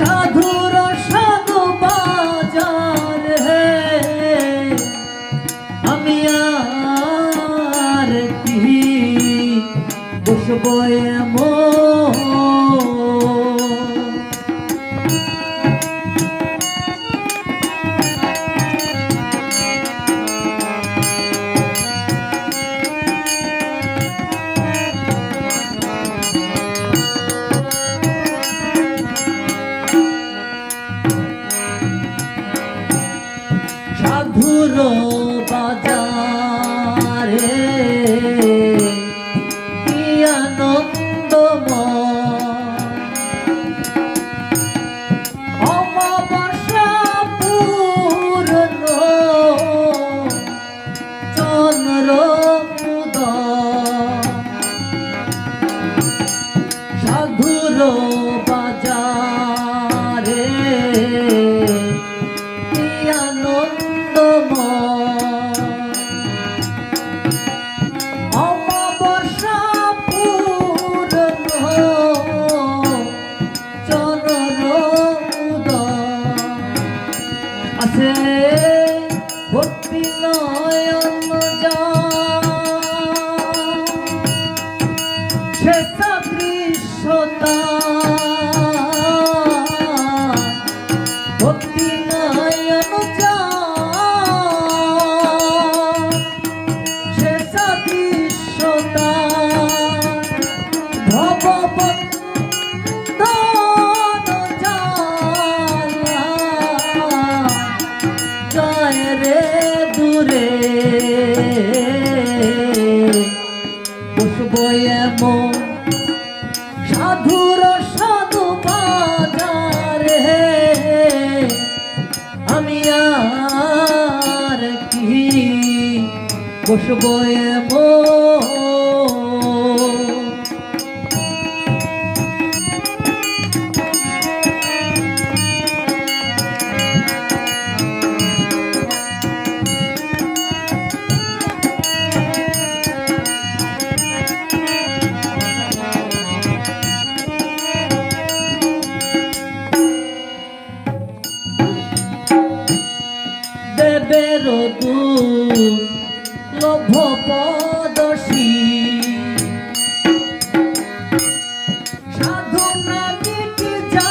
Cut. আছে ভক্তি নয়ন সে সদৃশ্যতা কোলে বসবো সাধুর আমি আর কি? বসবো এমন বেরতু লোভ পদশী সাধনা মিটি যা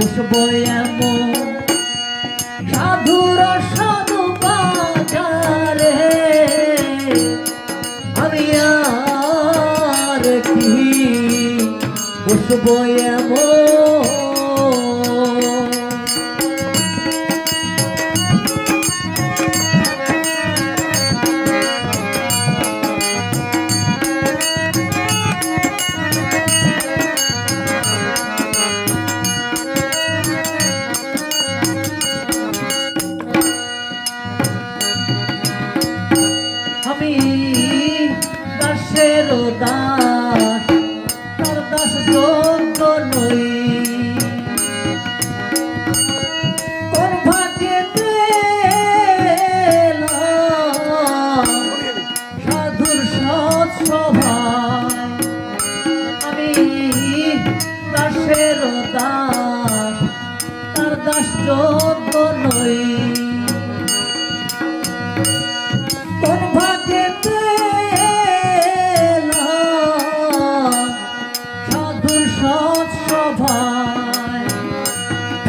বসবো এমন সাধুর সাধু পাচারে আমি আর কি? বসবো এমন মানুষের দান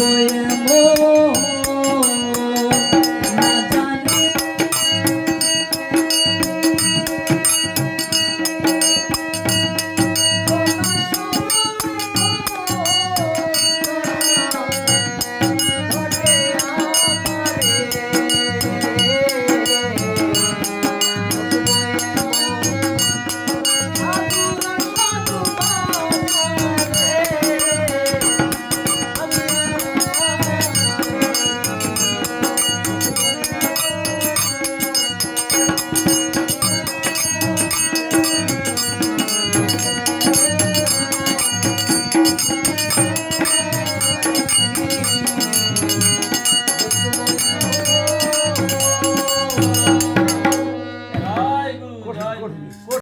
এমন